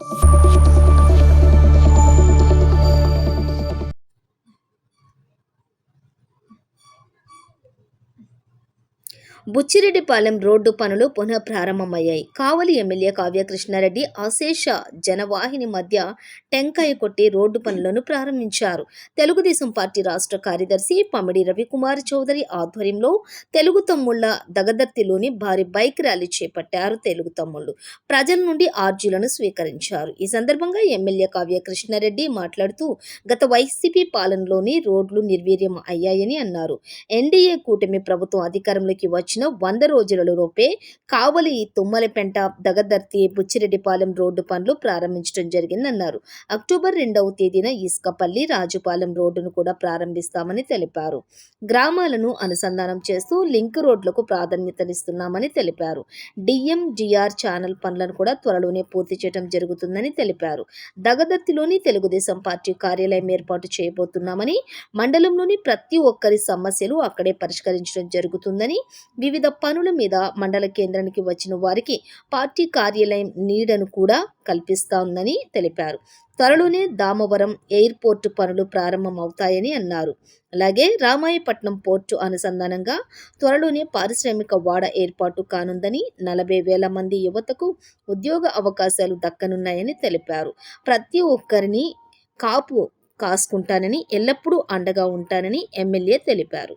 you Buchireddypalem road పనులు పునః ప్రారంభమయ్యాయి కావలి ఎమ్మెల్యే కావ్య కృష్ణారెడ్డి అశేష జనవాహిని మధ్య టెంకాయ కొట్టి రోడ్డు పనులను ప్రారంభించారు. తెలుగుదేశం పార్టీ రాష్ట్ర కార్యదర్శి పమిడి రవికుమార్ చౌదరి ఆధ్వర్యంలో తెలుగు తమ్ముళ్ళ దగదర్తిలోని భారీ బైక్ ర్యాలీ చేపట్టారు తెలుగు తమ్ముళ్ళు. ప్రజల నుండి ఆర్జీలను స్వీకరించారు. ఈ సందర్భంగా ఎమ్మెల్యే కావ్య కృష్ణారెడ్డి మాట్లాడుతూ గత వైసీపీ పాలనలోని రోడ్లు నిర్వీర్యం అయ్యాయని అన్నారు. ఎన్డీఏ కూటమి ప్రభుత్వం అధికారంలోకి వచ్చిన వంద రోజులలోపే కావలి తుమ్మలపెంట దగదర్తి బుచ్చిరెడ్డిపాలెం రోడ్డు పనులు ప్రారంభించడం జరిగిందన్నారు. అక్టోబర్ రెండవ తేదీన ఇసుకపల్లి రాజుపాలెం రోడ్డును కూడా ప్రారంభిస్తామని తెలిపారు. గ్రామాలను అనుసంధానం చేస్తూ లింక్ రోడ్లకు ప్రాధాన్యతనిస్తున్నామని తెలిపారు. డిఎంజిఆర్ ఛానల్ పనులను కూడా త్వరలోనే పూర్తి చేయడం జరుగుతుందని తెలిపారు. దగదర్తిలోని తెలుగుదేశం పార్టీ కార్యాలయం ఏర్పాటు చేయబోతున్నామని మండలంలోని ప్రతి ఒక్కరి సమస్యలు అక్కడే పరిష్కరించడం జరుగుతుందని వివిధ వివిధ పనుల మీద మండల కేంద్రానికి వచ్చిన వారికి పార్టీ కార్యాలయం నీడను కూడా కల్పిస్తోందని తెలిపారు. త్వరలోనే దామవరం ఎయిర్పోర్టు పనులు ప్రారంభమవుతాయని అన్నారు. అలాగే రామాయపట్నం పోర్టు అనుసంధానంగా త్వరలోనే పారిశ్రామిక వాడ ఏర్పాటు కానుందని నలభై వేల మంది యువతకు ఉద్యోగ అవకాశాలు దక్కనున్నాయని తెలిపారు. ప్రతి ఒక్కరిని కాపు కాసుకుంటానని ఎల్లప్పుడూ అండగా ఉంటానని ఎమ్మెల్యే తెలిపారు.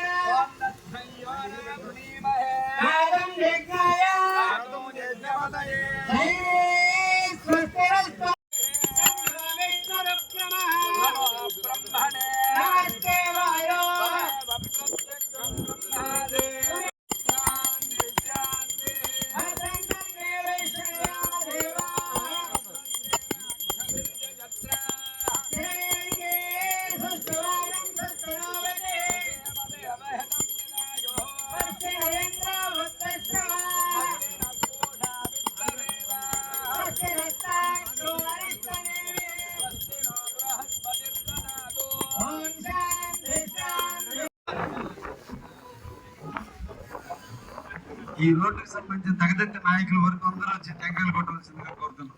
ఈ రోడ్డుకి సంబంధించిన తగదత్తి నాయకుల వరకు అందరూ వచ్చి టెంకాయలు కొట్టవలసిందిగా కోరుతున్నాం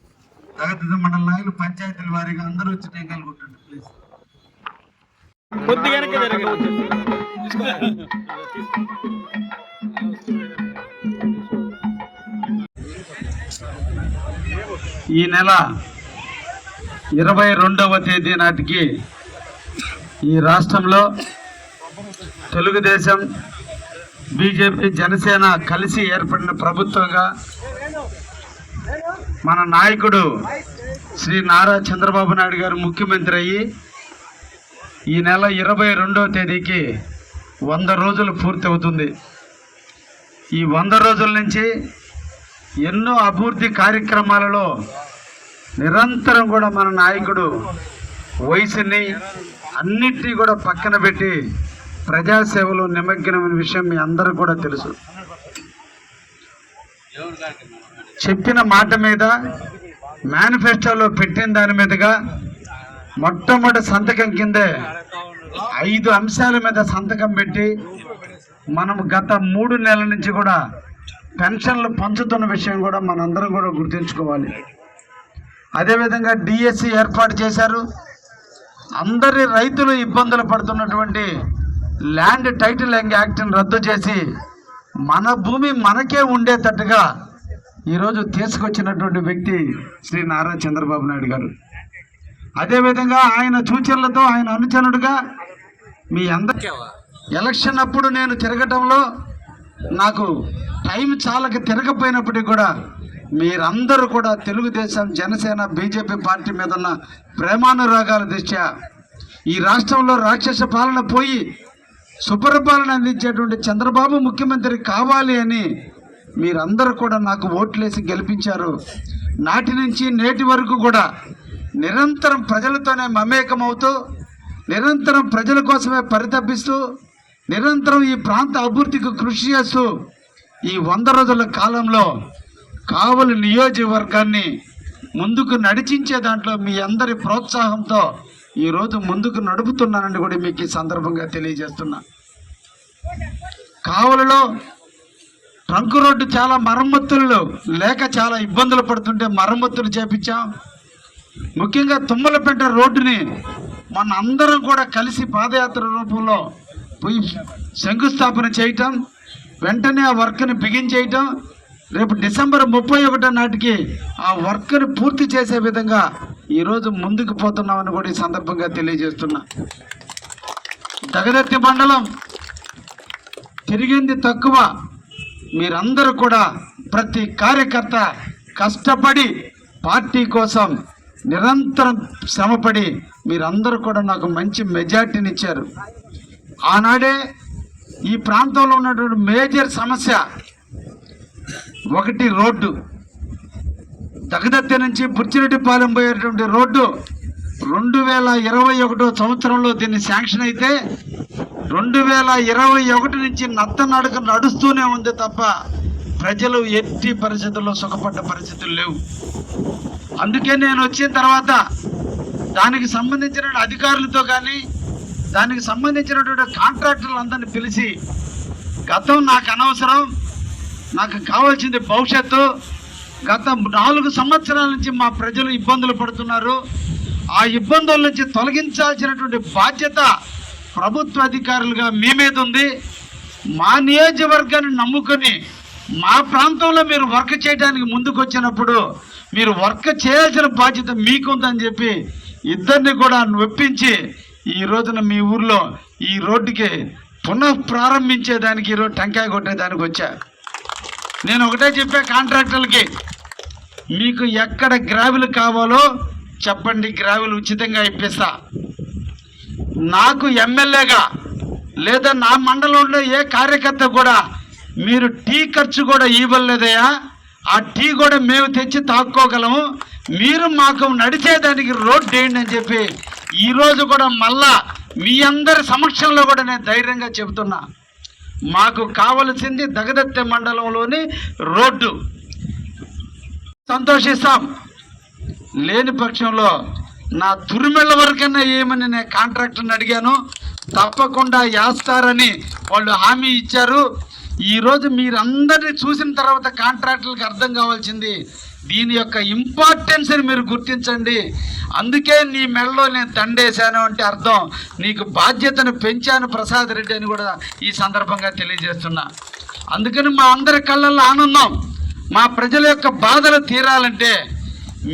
తగదత్తి మండల నాయకులు పంచాయతీల వారీగా అందరూ వచ్చి టెంకాయలు కొట్టండి ప్లీజ్ కొద్దిగా. ఈ నెల ఇరవై రెండవ తేదీ నాటికి ఈ రాష్ట్రంలో తెలుగుదేశం బీజేపీ జనసేన కలిసి ఏర్పడిన ప్రభుత్వంగా మన నాయకుడు శ్రీ నారా చంద్రబాబు నాయుడు గారు ముఖ్యమంత్రి అయ్యి ఈ నెల ఇరవై రెండవ తేదీకి వంద రోజులు పూర్తి అవుతుంది ఈ వంద రోజుల నుంచి ఎన్నో అభివృద్ధి కార్యక్రమాలలో నిరంతరం కూడా మన నాయకుడు వయసుని అన్నిటినీ కూడా పక్కన పెట్టి ప్రజాసేవలో నిమగ్నమైన విషయం మీ అందరూ కూడా తెలుసు. చెప్పిన మాట మీద మేనిఫెస్టోలో పెట్టిన దాని మీదుగా మొట్టమొదటి సంతకం కిందే ఐదు అంశాల మీద సంతకం పెట్టి మనం గత మూడు నెలల నుంచి కూడా పెన్షన్లు పంచుతున్న విషయం కూడా మనందరం కూడా గుర్తుంచుకోవాలి. అదేవిధంగా డిఎస్సి ఏర్పాటు చేశారు. అందరి రైతులు ఇబ్బందులు పడుతున్నటువంటి ల్యాండ్ టైటిలింగ్ యాక్ట్ని రద్దు చేసి మన భూమి మనకే ఉండేటట్టుగా ఈరోజు తీసుకొచ్చినటువంటి వ్యక్తి శ్రీ నారా చంద్రబాబు నాయుడు గారు. అదేవిధంగా ఆయన సూచనలతో ఆయన అనుచరుడుగా మీ అందరికీ ఎలక్షన్ అప్పుడు నేను తిరగటంలో నాకు టైం చాలక తిరగపోయినప్పటికీ కూడా మీరందరూ కూడా తెలుగుదేశం జనసేన బీజేపీ పార్టీ మీద ఉన్న ప్రేమానురాగాల దృష్ట్యా ఈ రాష్ట్రంలో రాక్షస పాలన పోయి సుపరిపాలన అందించేటువంటి చంద్రబాబు ముఖ్యమంత్రి కావాలి అని మీరందరూ కూడా నాకు ఓట్లేసి గెలిపించారు. నాటి నుంచి నేటి వరకు కూడా నిరంతరం ప్రజలతోనే మమేకమవుతూ నిరంతరం ప్రజల కోసమే పరితపిస్తూ నిరంతరం ఈ ప్రాంత అభివృద్ధికి కృషి చేస్తూ ఈ వంద రోజుల కాలంలో కావలి నియోజకవర్గాన్ని ముందుకు నడిచించే దాంట్లో మీ అందరి ప్రోత్సాహంతో ఈరోజు ముందుకు నడుపుతున్నానని కూడా మీకు ఈ సందర్భంగా తెలియజేస్తున్నా. కావలలో ట్రంక్ రోడ్డు చాలా మరమ్మతులు లేక చాలా ఇబ్బందులు పడుతుంటే మరమ్మతులు చేపించాం. ముఖ్యంగా తుమ్మలపేట రోడ్డుని మన అందరం కూడా కలిసి పాదయాత్ర రూపంలో పోయి శంకుస్థాపన చేయటం వెంటనే ఆ వర్క్ని బిగించేయటం రేపు డిసెంబర్ ముప్పై ఒకటో నాటికి ఆ వర్క్ని పూర్తి చేసే విధంగా ఈరోజు ముందుకు పోతున్నామని కూడా ఈ సందర్భంగా తెలియజేస్తున్నా. దగదత్తి మండలం తిరిగింది తక్కువ. మీరందరూ కూడా ప్రతి కార్యకర్త కష్టపడి పార్టీ కోసం నిరంతరం శ్రమపడి మీరందరూ కూడా నాకు మంచి మెజార్టీని ఇచ్చారు ఆనాడే ఈ ప్రాంతంలో ఉన్నటువంటి మేజర్ సమస్య ఒకటి రోడ్డు. దగదత్తి నుంచి బుచ్చిరెడ్డిపాలెం పోయేటువంటి రోడ్డు రెండు వేల ఇరవై ఒకటో సంవత్సరంలో దీన్ని శాంక్షన్ అయితే రెండు వేల ఇరవై ఒకటి నుంచి నత్త నత్తనడక నడుస్తూనే ఉంది తప్ప ప్రజలు ఎట్టి పరిస్థితుల్లో సుఖపడ్డ పరిస్థితులు లేవు. అందుకే నేను వచ్చిన తర్వాత దానికి సంబంధించిన అధికారులతో కానీ దానికి సంబంధించినటువంటి కాంట్రాక్టర్లందరినీ పిలిచి గతం నాకు అనవసరం నాకు కావాల్సింది భవిష్యత్తు గత నాలుగు సంవత్సరాల నుంచి మా ప్రజలు ఇబ్బందులు పడుతున్నారు. ఆ ఇబ్బందుల నుంచి తొలగించాల్సినటువంటి బాధ్యత ప్రభుత్వ అధికారులుగా మీ మీద ఉంది. మా నియోజకవర్గాన్ని నమ్ముకొని మా ప్రాంతంలో మీరు వర్క్ చేయడానికి ముందుకు వచ్చినప్పుడు మీరు వర్క్ చేయాల్సిన బాధ్యత మీకుందని చెప్పి ఇద్దరిని కూడా ఒప్పించి ఈ రోజున మీ ఊర్లో ఈ రోడ్డుకి పునః ప్రారంభించేదానికి ఈరోజు టెంకాయ కొట్టేదానికి వచ్చా. నేను ఒకటే చెప్పా కాంట్రాక్టర్లకి మీకు ఎక్కడ గ్రావెల్ కావాలో చెప్పండి గ్రావెల్ ఉచితంగా ఇప్పిస్తా. నాకు ఎమ్మెల్యేగా లేదా నా మండలంలో ఏ కార్యకర్త కూడా మీరు టీ ఖర్చు కూడా ఇవ్వలేదయా ఆ టీ కూడా మేము తెచ్చి తాక్కోగలము. మీరు మాకు నడిచేదానికి రోడ్ వేయండి అని చెప్పి ఈరోజు కూడా మళ్ళా మీ అందరి సమక్షంలో కూడా నేను ధైర్యంగా చెబుతున్నా. మాకు కావలసింది దగదత్తె మండలంలోని రోడ్డు. సంతోషిస్తాం. లేని పక్షంలో నా తురిమెళ్ళ వరకన్నా ఏమని నేను కాంట్రాక్టర్ని అడిగాను? తప్పకుండా వేస్తారని వాళ్ళు హామీ ఇచ్చారు. ఈరోజు మీరందరినీ చూసిన తర్వాత కాంట్రాక్టర్లకు అర్థం కావాల్సింది దీని యొక్క ఇంపార్టెన్స్ని మీరు గుర్తించండి. అందుకే నీ మెడలో నేను దండేశాను అంటే అర్థం. నీకు బాధ్యతను పెంచాను ప్రసాద్ రెడ్డి అని కూడా ఈ సందర్భంగా తెలియజేస్తున్నా. అందుకని మా అందరి కళ్ళల్లో ఆనందం మా ప్రజల యొక్క బాధలు తీరాలంటే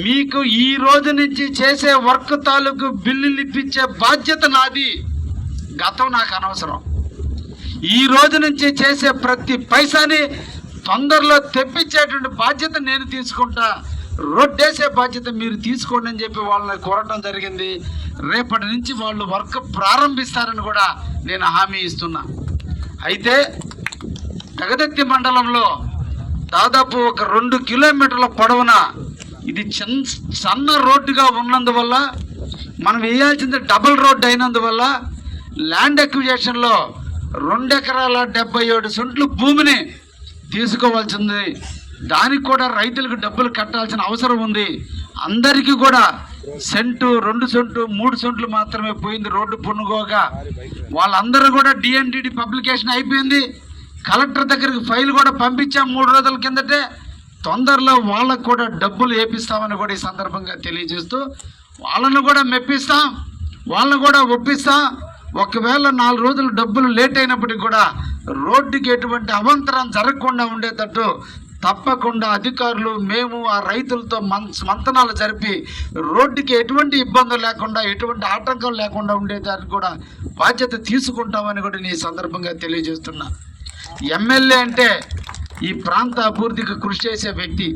మీకు ఈ రోజు నుంచి చేసే వర్క్ తాలూకు బిల్లులు ఇప్పించే బాధ్యత నాది. గతం నాకు అనవసరం. ఈ రోజు నుంచి చేసే ప్రతి పైసాని తొందరలో తెప్పించేటువంటి బాధ్యత నేను తీసుకుంటా. రొడ్డేసే బాధ్యత మీరు తీసుకోండి అని చెప్పి వాళ్ళని కోరటం జరిగింది. రేపటి నుంచి వాళ్ళు వర్క్ ప్రారంభిస్తారని కూడా నేను హామీ ఇస్తున్నా. అయితే జగదత్తి మండలంలో దాదాపు ఒక రెండు కిలోమీటర్ల పొడవున ఇది చిన్న సన్న రోడ్డుగా ఉన్నందువల్ల మనం వేయాల్సింది డబుల్ రోడ్డు అయినందువల్ల ల్యాండ్ అక్విజేషన్లో రెండు ఎకరాల డెబ్బై ఏడు సెంట్లు భూమిని తీసుకోవాల్సింది. దానికి కూడా రైతులకు డబ్బులు కట్టాల్సిన అవసరం ఉంది. అందరికీ కూడా సెంటు రెండు సెంటు మూడు సెంట్లు మాత్రమే పోయింది రోడ్డు పుణుగోగా వాళ్ళందరూ కూడా డిఎన్డిడి పబ్లికేషన్ అయిపోయింది. కలెక్టర్ దగ్గరికి ఫైల్ కూడా పంపించాం మూడు రోజుల కిందటే. తొందరలో వాళ్ళకు కూడా డబ్బులు వేపిస్తామని కూడా ఈ సందర్భంగా తెలియజేస్తూ వాళ్ళను కూడా మెప్పిస్తాం వాళ్ళను కూడా ఒప్పిస్తాం. ఒకవేళ నాలుగు రోజులు డబ్బులు లేట్ అయినప్పటికీ కూడా రోడ్డుకి ఎటువంటి అవంతరం జరగకుండా ఉండేటట్టు తప్పకుండా అధికారులు మేము ఆ రైతులతో మంతనాలు జరిపి రోడ్డుకి ఎటువంటి ఇబ్బందులు లేకుండా ఎటువంటి ఆటంకం లేకుండా ఉండేదానికి కూడా బాధ్యత తీసుకుంటామని కూడా నేను ఈ సందర్భంగా తెలియజేస్తున్నా. ఎమ్మెల్యే అంటే ఈ ప్రాంత అభివృద్ధికి కృషి చేసే వ్యక్తి.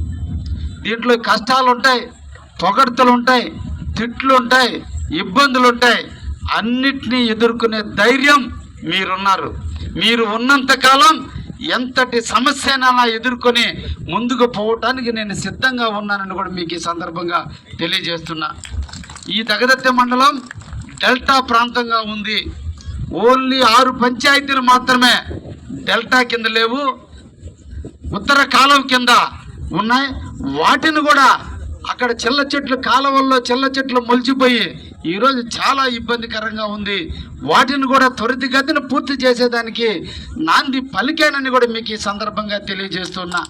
దీంట్లో కష్టాలు ఉంటాయి పొగడ్తలు ఉంటాయి తిట్లు ఉంటాయి ఇబ్బందులు ఉంటాయి అన్నిటినీ ఎదుర్కొనే ధైర్యం మీరున్నారు. మీరు ఉన్నంతకాలం ఎంతటి సమస్యనైనా ఎదుర్కొని ముందుకు పోవటానికి నేను సిద్ధంగా ఉన్నానని కూడా మీకు ఈ సందర్భంగా తెలియజేస్తున్నా. ఈ దగదత్తె మండలం డెల్టా ప్రాంతంగా ఉంది. ఓన్లీ ఆరు పంచాయతీలు మాత్రమే డెల్టా కింద లేవు ఉత్తర కాలం కింద ఉన్నాయి. వాటిని కూడా అక్కడ చిల్ల చెట్లు కాలువల్లో చిల్ల చెట్లు మొలిచిపోయి ఈరోజు చాలా ఇబ్బందికరంగా ఉంది. వాటిని కూడా త్వరితగతిన పూర్తి చేసేదానికి నాంది పలికానని కూడా మీకు ఈ సందర్భంగా తెలియజేస్తున్నా.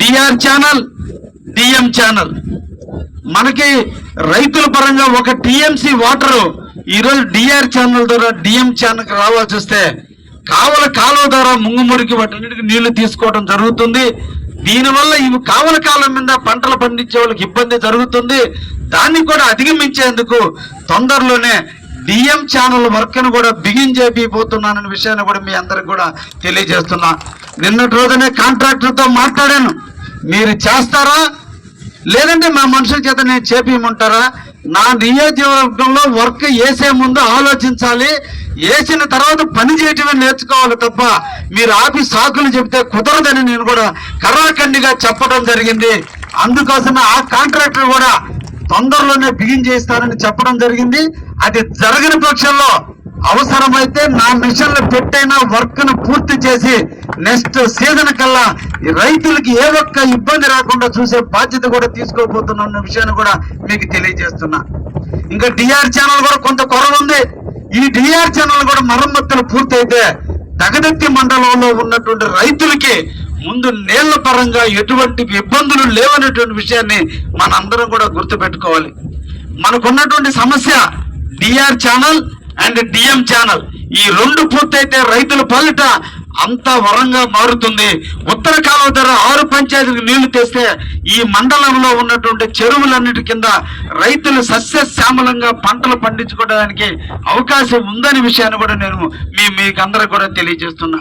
DR channel DM channel. మనకి రైతుల పరంగా ఒక టిఎంసి వాటర్ ఈరోజు డిఆర్ ఛానల్ ద్వారా డిఎం ఛానల్కి రావాల్సి వస్తే కావల కాలువ ద్వారా ముంగుమురికి వాటన్నిటికి నీళ్ళు తీసుకోవడం జరుగుతుంది. దీనివల్ల ఇవి కావల కాలం మీద పంటలు పండించే వాళ్ళకి ఇబ్బంది జరుగుతుంది. దాన్ని కూడా అధిగమించేందుకు తొందరలోనే డిఎం ఛానల్ వర్క్ను కూడా బిగిన్ విషయాన్ని కూడా మీ అందరికి కూడా తెలియజేస్తున్నా. నిన్నటి రోజునే కాంట్రాక్టర్తో మాట్లాడాను. మీరు చేస్తారా? లేదంటే మా మనుషుల చేత నేను చేపించమంటారా నా నియోజకవర్గంలో వర్క్ వేసే ముందు ఆలోచించాలి. వేసిన తర్వాత పని చేయటమే నేర్చుకోవాలి తప్ప మీరు ఆపి సాకులు చెప్తే కుదరదని నేను కూడా కర్రాఖండిగా చెప్పడం జరిగింది. అందుకోసమే ఆ కాంట్రాక్టర్ కూడా తొందరలోనే బిగించేస్తానని చెప్పడం జరిగింది. అది జరగని పక్షంలో అవసరమైతే నా మిషన్లు పెట్టైన వర్క్ను పూర్తి చేసి నెక్స్ట్ సీజన్ కల్లా రైతులకి ఏ ఒక్క ఇబ్బంది రాకుండా చూసే బాధ్యత కూడా తీసుకోబోతున్నా విషయాన్ని కూడా మీకు తెలియజేస్తున్నా. ఇంకా డిఆర్ ఛానల్ కూడా కొంత కొరవ ఉంది. ఈ డిఆర్ ఛానల్ కూడా మరమ్మతులు పూర్తయితే దగదత్తి మండలంలో ఉన్నటువంటి రైతులకి ముందు నేళ్ళ పరంగా ఎటువంటి ఇబ్బందులు లేవనేటువంటి విషయాన్ని మనందరం కూడా గుర్తుపెట్టుకోవాలి. మనకున్నటువంటి సమస్య DR channel and DM channel ఈ రెండు పూర్తయితే రైతుల పాలిట అంతా వరంగా మారుతుంది. ఉత్తర కాలువ ధర ఆరు పంచాయతీలకు నీళ్ళు తెస్తే ఈ మండలంలో ఉన్నటువంటి చెరువులన్నిటి కింద రైతులు సస్యశ్యామలంగా పంటలు పండించుకోవడానికి అవకాశం ఉందనే విషయాన్ని కూడా నేను మీ మీకు అందరికి కూడా తెలియజేస్తున్నా.